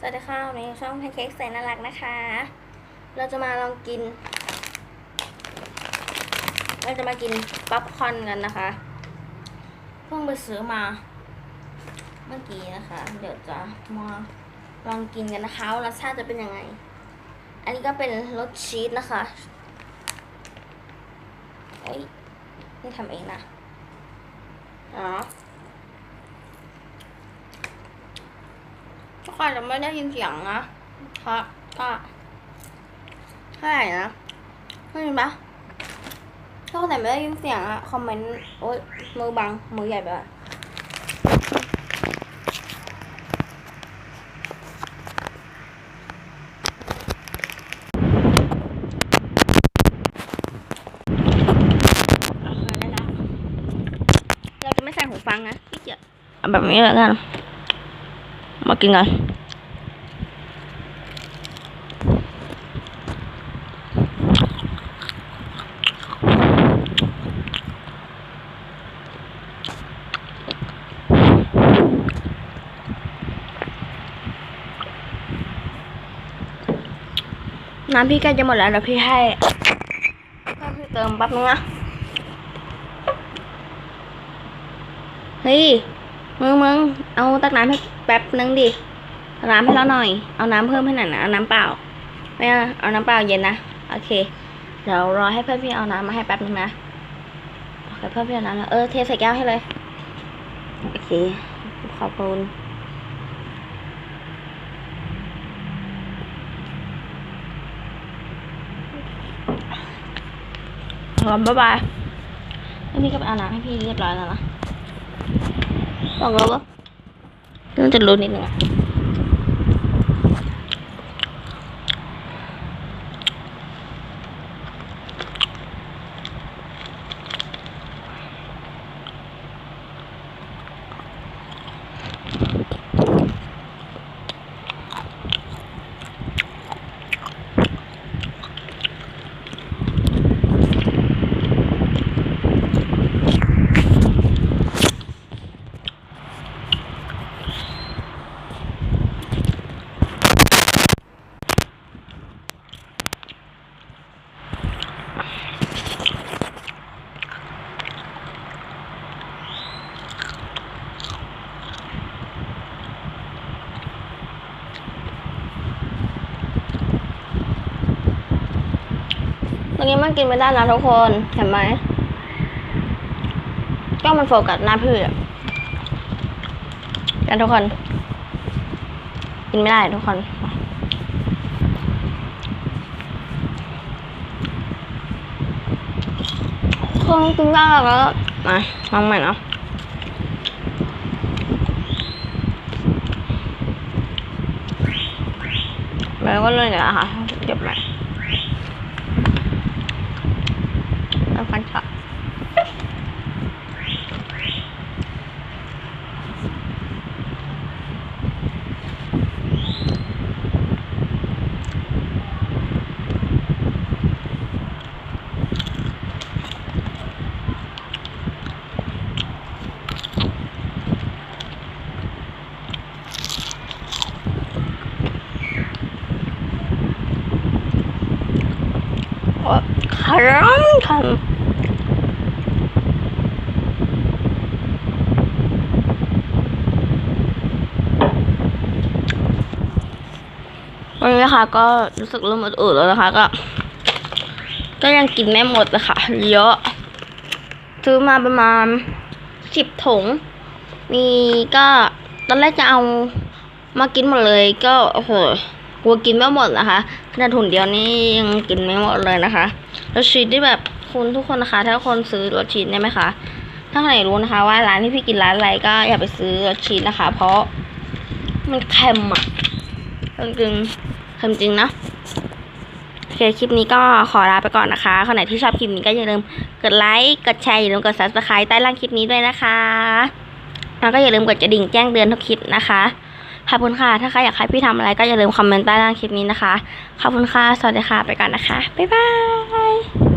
สวัสดีค่ะวันนี้ช่องแพนเค้กแสนน่ารักนะคะ เราจะมาลองกิน เราจะมากินป๊อปคอร์นกันนะคะเพิ่งไปซื้อมาเมื่อกี้นะคะ เดี๋ยวจะมาลองกินกันนะคะว่ารสชาติจะเป็นยังไง อันนี้ก็เป็นรสชีสนะคะเอ้ยนี่ทำเองนะอ๋อ ทุกคนจะไม่ได้ยินเสียงนะครับก็เท่าไหร่นะได้ยินปะถ้าคนไหนไม่ได้ยินเสียงอะคอมเมนต์โอ๊ยมือบัง มือใหญ่ไปได้แล้วเราจะไม่ใส่หูฟังนะแบบนี้แล้วกัน มากินกัน น้ำพี่ใกล้จะหมดแล้วเดี๋ยวพี่ให้ก็พี่เติมแป๊บนึงนะเฮ้ยมึงมึงเอาตักน้ำให้แป๊บนึงดิน้ำให้เราหน่อย เอาน้ำเพิ่มให้หน่อยนะเอาน้ำเปล่าไม่เอาเอาน้ำเปล่าเย็นนะโอเค เดี๋ยวรอให้เพื่อนพี่เอาน้ำมาให้แป๊บนึงนะโอเคเพื่อนพี่เอาน้ำแล้วเออเทใส่แก้วให้เลยโอเคขอบคุณ พร้อมบ๊ายบายแล้วพี่ก็ไปเอาน้ำให้พี่เรียบร้อยแล้วนะบอกแล้วว่าน่าจะรู้นิดนึง ตรงนี้มันกินไม่ได้นะทุกคนเห็นไหมก็มันโฟกัสหน้าพี่อะกันทุกคน กินไม่ได้ทุกคนคงกินได้แล้วก็มาลองใหม่เนาะแล้วก็เลยเดี๋ยวนะคะเก็บใหม่ โอ๊ยขรังทำวันนี้นะคะก็รู้สึกเริ่มอืดๆแล้วนะคะก็ ก็ยังกินไม่หมดนะคะเยอะ ซื้อมาประมาณสิบถุง มีก็ตอนแรกจะเอามากินหมดเลยก็โอ้โห ลัวกินไม่หมดนะคะขนาดถุงเดียวนี่ยังกินไม่หมดเลยนะคะ แล้วชีสที่แบบคุณทุกคนนะคะ ถ้าคนซื้อรสชีสได้ไหมคะถ้าใครรู้นะคะว่าร้านที่พี่กินร้านอะไรก็อย่าไปซื้อรสชีสนะคะ เพราะมันเค็มอะจริงๆเค็มจริงนะโอเคคลิปนี้ก็ขอลาไปก่อนนะคะคนไหนที่ชอบคลิปนี้ก็อย่าลืมกดไลค์กดแชร์อย่าลืมกด subscribe ใต้ล่างคลิปนี้ด้วยนะคะแล้วก็อย่าลืมกดกระดิ่งแจ้งเตือนทุกคลิปนะคะ ขอบคุณค่ะ ถ้าใครอยากให้พี่ทำอะไรก็อย่าลืมคอมเมนต์ใต้ล่างคลิปนี้นะคะ ขอบคุณค่ะ สวัสดีค่ะ ไปก่อนนะคะ บ๊ายบาย